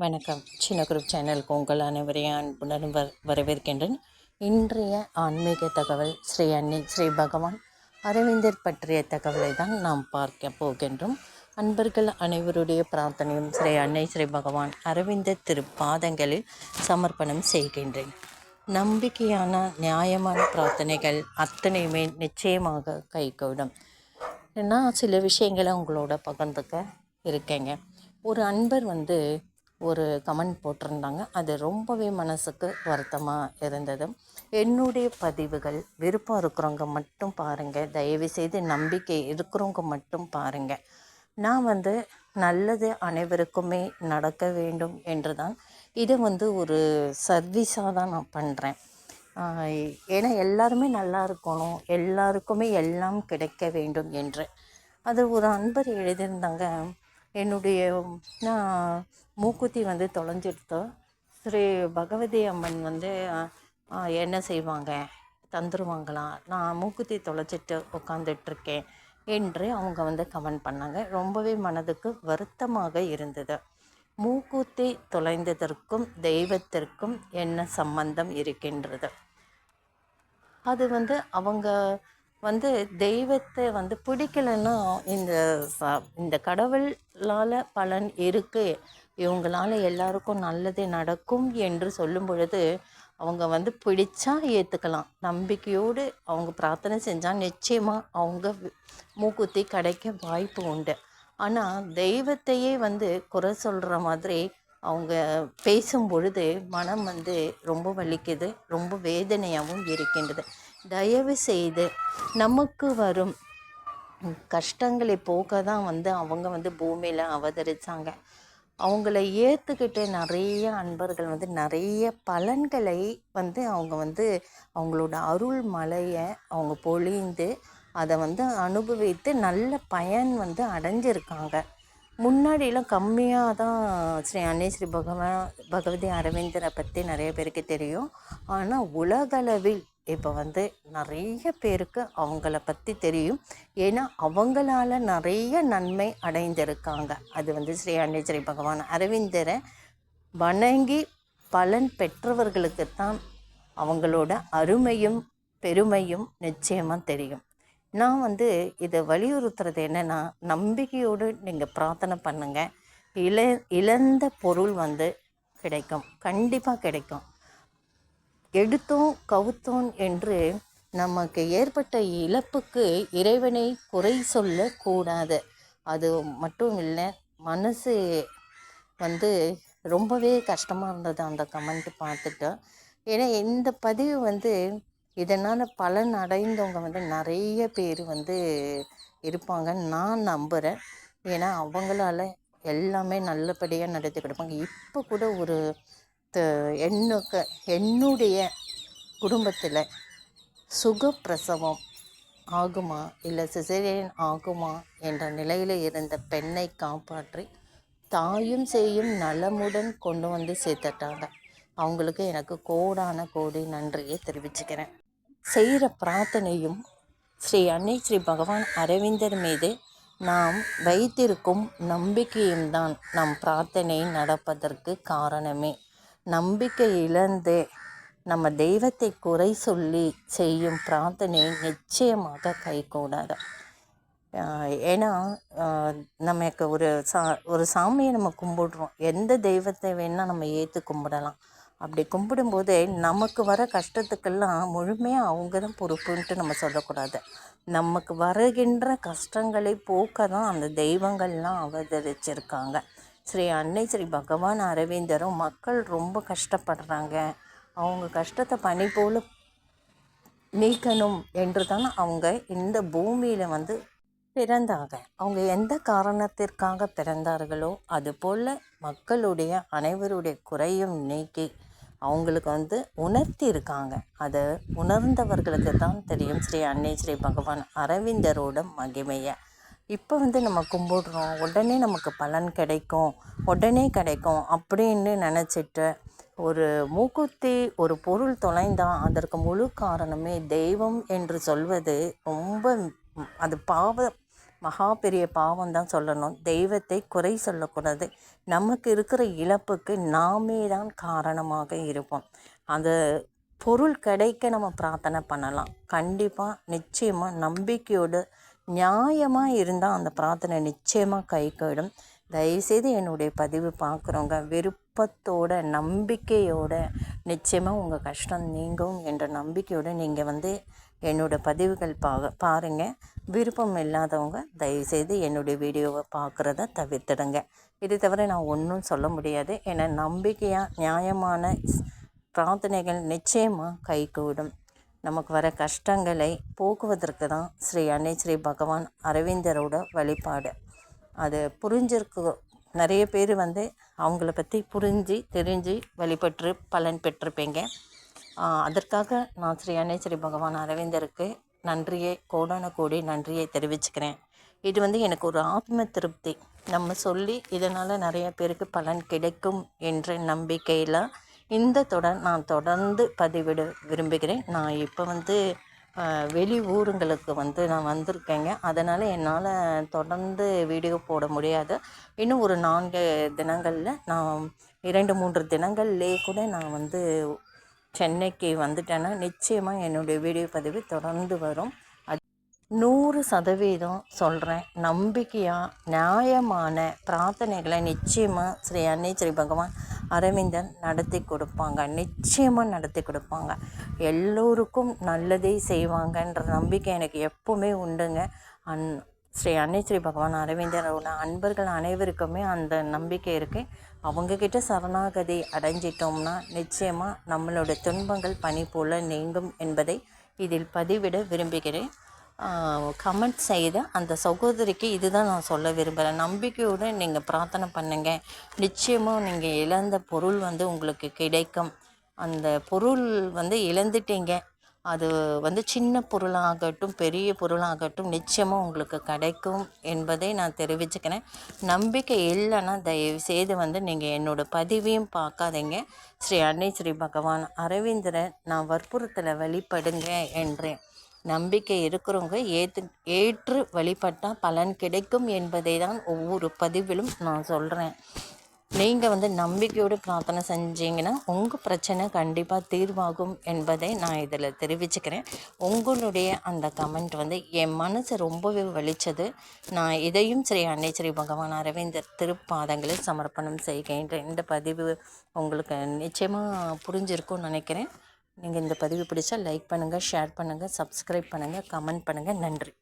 வணக்கம். சின்ன குரூப் சேனலுக்கு உங்கள் அனைவரையும் அன்புடன் வர வரவேற்கின்றேன். இன்றைய ஆன்மீக தகவல் ஸ்ரீ அன்னை ஸ்ரீ பகவான் அரவிந்தர் பற்றிய தகவலை தான் நாம் பார்க்க போகின்றோம். அன்பர்கள் அனைவருடைய பிரார்த்தனையும் ஸ்ரீ அன்னை ஸ்ரீ பகவான் அரவிந்தர் திருப்பாதங்களில் சமர்ப்பணம் செய்கின்றேன். நம்பிக்கையான நியாயமான பிரார்த்தனைகள் அத்தனையுமே நிச்சயமாக கைகூடும். ஏன்னா சில விஷயங்களை உங்களோட பகிர்ந்துக்க இருக்கேங்க. ஒரு அன்பர் வந்து ஒரு கமெண்ட் போட்டிருந்தாங்க. அது ரொம்பவே மனசுக்கு வருத்தமாக இருந்தது. என்னுடைய பதிவுகள் விருப்பம் இருக்கிறவங்க மட்டும் பாருங்கள் தயவுசெய்து நம்பிக்கை இருக்கிறவங்க மட்டும் பாருங்கள் நான் வந்து நல்லது அனைவருக்குமே நடக்க வேண்டும் என்று தான் இதை வந்து ஒரு சர்வீஸாக தான் நான் பண்ணுறேன் ஏன்னா எல்லாருமே நல்லா இருக்கணும். எல்லாருக்குமே எல்லாம் கிடைக்க வேண்டும் என்று. அது ஒரு அன்பர் எழுதியிருந்தாங்க. என்னுடைய நான் மூக்குத்தி வந்து தொலைஞ்சிடுத்து. ஸ்ரீ பகவதி அம்மன் வந்து என்ன செய்வாங்க? தந்துருவாங்களாம் நான் மூக்குத்தி தொலைச்சிட்டு உட்காந்துட்ருக்கேன் என்று அவங்க வந்து கமெண்ட் பண்ணாங்க. ரொம்பவே மனதுக்கு வருத்தமாக இருந்தது. மூக்குத்தி தொலைந்ததற்கும் தெய்வத்திற்கும் என்ன சம்பந்தம் இருக்கின்றது? அது வந்து அவங்க வந்து தெய்வத்தை வந்து பிடிக்கலைன்னா இந்த இந்த கடவுளால் பலன் இருக்குது இவங்களால எல்லாருக்கும் நல்லதே நடக்கும் என்று சொல்லும் பொழுது அவங்க வந்து பிடிச்சா ஏற்றுக்கலாம் நம்பிக்கையோடு அவங்க பிரார்த்தனை செஞ்சால் நிச்சயமாக அவங்க மூக்குத்தி கிடைக்க வாய்ப்பு உண்டு. ஆனால் தெய்வத்தையே வந்து குறை சொல்கிற மாதிரி அவங்க பேசும் பொழுது மனம் வந்து ரொம்ப வலிக்குது ரொம்ப வேதனையாகவும் இருக்கின்றது. தயவு செய்து நமக்கு வரும் கஷ்டங்களை போக்க தான் வந்து அவங்க வந்து பூமியில் அவதரித்தாங்க அவங்கள ஏற்றுக்கிட்டு நிறைய அன்பர்கள் வந்து நிறைய பலன்களை வந்து அவங்க வந்து அவங்களோட அருள் மலையை அவங்க பொழிந்து அதை வந்து அனுபவித்து நல்ல பயன் வந்து அடைஞ்சிருக்காங்க. முன்னாடியெல்லாம் கம்மியாக தான் ஸ்ரீ அன்னை ஸ்ரீ பகவான் பகவதி அரவிந்தரை பற்றி நிறைய பேருக்கு தெரியும். ஆனால் உலகளவில் இப்போ வந்து நிறைய பேருக்கு அவங்கள பற்றி தெரியும். ஏன்னா அவங்களால நிறைய நன்மை அடைந்திருக்காங்க. அது வந்து ஸ்ரீ அன்னை ஸ்ரீ பகவான் அரவிந்தரை வணங்கி பலன் பெற்றவர்களுக்கு தான் அவங்களோட அருமையும் பெருமையும் நிச்சயமாக தெரியும். நான் வந்து இதை வலியுறுத்துறது என்னென்னா நம்பிக்கையோடு நீங்கள் பிரார்த்தனை பண்ணுங்கள் இழ இழந்த பொருள் வந்து கிடைக்கும். கண்டிப்பாக கிடைக்கும். எடுத்தோம் கவுத்தோம் என்று நமக்கு ஏற்பட்ட இழப்புக்கு இறைவனை குறை சொல்லக்கூடாது. அது மட்டும் இல்லை மனசு வந்து ரொம்பவே கஷ்டமாக இருந்தது அந்த கமெண்ட் பார்த்துட்டு. ஏன்னா இந்த பதிவு வந்து இதனால் பலன் அடைந்தவங்க வந்து நிறைய பேர் வந்து இருப்பாங்கன்னு நான் நம்புகிறேன் ஏன்னா அவங்களால எல்லாமே நல்லபடியாக நடத்தி கொடுப்பாங்க இப்போ கூட ஒரு என்னுக்கு என்னுடைய குடும்பத்தில் சுகப்பிரசவம் ஆகுமா? இல்லை சிசேரியன் ஆகுமா? என்ற நிலையில் இருந்த பெண்ணை காப்பாற்றி தாயும் செய்யும் நலமுடன் கொண்டு வந்து சேர்த்துட்டாங்க. அவங்களுக்கு எனக்கு கோடான கோடி நன்றியை தெரிவிச்சுக்கிறேன். செய்கிற பிரார்த்தனையும் ஸ்ரீ அன்னை ஸ்ரீ பகவான் அரவிந்தர் மீது நாம் வைத்திருக்கும் நம்பிக்கையும் தான் நம் பிரார்த்தனை நடப்பதற்கு காரணமே. நம்பிக்கை இழந்து நம்ம தெய்வத்தை குறை சொல்லி செய்யும் பிரார்த்தனை நிச்சயமாக கைகூடாது ஏன்னா நமக்கு ஒரு சா ஒரு சாமியை நம்ம கும்பிடுறோம். எந்த தெய்வத்தை வேணால் நம்ம ஏற்று கும்பிடலாம். அப்படி கும்பிடும்போது நமக்கு வர கஷ்டத்துக்கெல்லாம் முழுமையாக அவங்க தான் பொறுப்புன்ட்டு நம்ம சொல்லக்கூடாது. நமக்கு வருகின்ற கஷ்டங்களை போக்க தான் அந்த தெய்வங்கள்லாம் அவதரிச்சிருக்காங்க. ஸ்ரீ அன்னை ஸ்ரீ பகவான் அரவிந்தரும் மக்கள் ரொம்ப கஷ்டப்படுறாங்க. அவங்க கஷ்டத்தை பனி போல் நீக்கணும் என்று தான் அவங்க இந்த பூமியில் வந்து பிறந்தாங்க. அவங்க எந்த காரணத்திற்காக பிறந்தார்களோ அதுபோல் மக்களுடைய அனைவருடைய குறையும் நீக்கி அவங்களுக்கு வந்து உணர்த்தி இருக்காங்க அதை உணர்ந்தவர்களுக்கு தான் தெரியும். ஸ்ரீ அன்னை ஸ்ரீ பகவான் அரவிந்தரோட மகிமையை. இப்போ வந்து நம்ம கும்பிடுறோம் உடனே நமக்கு பலன் கிடைக்கும் உடனே கிடைக்கும் அப்படின்னு நினச்சிட்டு ஒரு மூக்குத்தி ஒரு பொருள் தொலைந்தால் அதற்கு முழு காரணமே தெய்வம் என்று சொல்வது ரொம்ப அது பாவ மகா பெரிய பாவம் தான் சொல்லணும். தெய்வத்தை குறை சொல்லக்கூடாது. நமக்கு இருக்கிற இழப்புக்கு நாமே தான் காரணமாக இருப்போம். அந்த பொருள் கிடைக்க நம்ம பிரார்த்தனை பண்ணலாம். கண்டிப்பாக நிச்சயமாக நம்பிக்கையோடு நியாயமாக இருந்தால் அந்த பிரார்த்தனை நிச்சயமாக கைகூடும் தயவுசெய்து என்னுடைய பதிவு பார்க்குறவங்க விருப்பத்தோட நம்பிக்கையோட நிச்சயமாக உங்கள் கஷ்டம் நீங்கும் என்ற நம்பிக்கையோடு நீங்கள் வந்து என்னோடய பதிவுகள் பா பாருங்கள் விருப்பம் இல்லாதவங்க தயவுசெய்து என்னுடைய வீடியோவை பார்க்குறத தவிர்த்துடுங்க. இது தவிர நான் ஒன்றும் சொல்ல முடியாது. ஏன்னா நம்பிக்கையாக நியாயமான பிரார்த்தனைகள் நிச்சயமாக கைகூடும் நமக்கு வர கஷ்டங்களை போக்குவதற்கு தான் ஸ்ரீ அன்னை ஸ்ரீ பகவான் அரவிந்தரோட வழிபாடு. அது புரிஞ்சிருக்கு. நிறைய பேர் வந்து அவங்கள பற்றி புரிஞ்சு தெரிஞ்சு வழிபட்டு பலன் பெற்றிருப்பீங்க. அதற்காக நான் ஸ்ரீ அன்னை ஸ்ரீ பகவான் அரவிந்தருக்கு நன்றியை கோடான கோடி நன்றியை தெரிவிச்சுக்கிறேன். இது வந்து எனக்கு ஒரு ஆத்ம திருப்தி. நம்ம சொல்லி இதனால் நிறைய பேருக்கு பலன் கிடைக்கும் என்ற நம்பிக்கையில் இந்த தொடர் நான் தொடர்ந்து பதிவிட விரும்புகிறேன். நான் இப்போ வந்து வெளி ஊருங்களுக்கு வந்து நான் வந்திருக்கேங்க. அதனால் என்னால் தொடர்ந்து வீடியோ போட முடியாது. இன்னும் ஒரு நான்கு தினங்களில் நான் இரண்டு மூன்று தினங்கள்லே கூட நான் வந்து சென்னைக்கு வந்துட்டேன்னா நிச்சயமாக என்னுடைய வீடியோ பதிவு தொடர்ந்து வரும். அது நூறு சதவீதம் சொல்கிறேன் நம்பிக்கையாக நியாயமான பிரார்த்தனைகளை நிச்சயமாக ஸ்ரீ அன்னை ஸ்ரீ பகவான் அரவிந்தன் நடத்தி கொடுப்பாங்க. நிச்சயமாக நடத்தி கொடுப்பாங்க. எல்லோருக்கும் நல்லதே செய்வாங்கன்ற நம்பிக்கை எனக்கு எப்போவுமே உண்டுங்க. அந் ஸ்ரீ அன்னை ஸ்ரீ பகவான் அரவிந்தரோட அன்பர்கள் அனைவருக்குமே அந்த நம்பிக்கை இருக்குது அவங்கக்கிட்ட சரணாகதி அடைஞ்சிட்டோம்னா நிச்சயமாக நம்மளோட துன்பங்கள் பனி போல் நீங்கும் என்பதை இதில் பதிவிட விரும்புகிறேன். கமெண்ட் செய்த அந்த சகோதரிக்கு இதுதான் நான் சொல்ல விரும்புகிறேன் நம்பிக்கையோடு நீங்கள் பிரார்த்தனை பண்ணுங்கள் நிச்சயமாக நீங்கள் இழந்த பொருள் வந்து உங்களுக்கு கிடைக்கும். அந்த பொருள் வந்து இழந்துட்டீங்க. அது வந்து சின்ன பொருளாகட்டும் பெரிய பொருளாகட்டும் நிச்சயமாக உங்களுக்கு கிடைக்கும் என்பதை நான் தெரிவிச்சுக்கிறேன். நம்பிக்கை இல்லைன்னா தயவு செய்து வந்து நீங்கள் என்னோடய பதிவையும் பார்க்காதீங்க. ஸ்ரீ அன்னை ஸ்ரீ பகவான் அரவிந்தரை நான் வற்புறுத்தலை வழிபடுங்க என்றேன். நம்பிக்கை இருக்கிறவங்க ஏற்று ஏற்று வழிபட்டால் பலன் கிடைக்கும் என்பதை தான் ஒவ்வொரு பதிவிலும் நான் சொல்கிறேன் நீங்கள் வந்து நம்பிக்கையோடு பிரார்த்தனை செஞ்சீங்கன்னா உங்கள் பிரச்சனை கண்டிப்பாக தீர்வாகும் என்பதை நான் இதில் தெரிவிச்சுக்கிறேன். உங்களுடைய அந்த கமெண்ட் வந்து என் மனசு ரொம்பவே வலிச்சது. நான் இதையும் ஸ்ரீ அன்னை ஸ்ரீ பகவான் அரவிந்தர் திருப்பாதங்களில் சமர்ப்பணம் செய்கின்றேன் இந்த பதிவு உங்களுக்கு நிச்சயமாக புரிஞ்சிருக்கும்னு நினைக்கிறேன். நீங்கள் இந்த பதிவு பிடிச்சா லைக் பண்ணுங்கள் ஷேர் பண்ணுங்கள் சப்ஸ்கிரைப் பண்ணுங்கள் கமெண்ட் பண்ணுங்கள் நன்றி.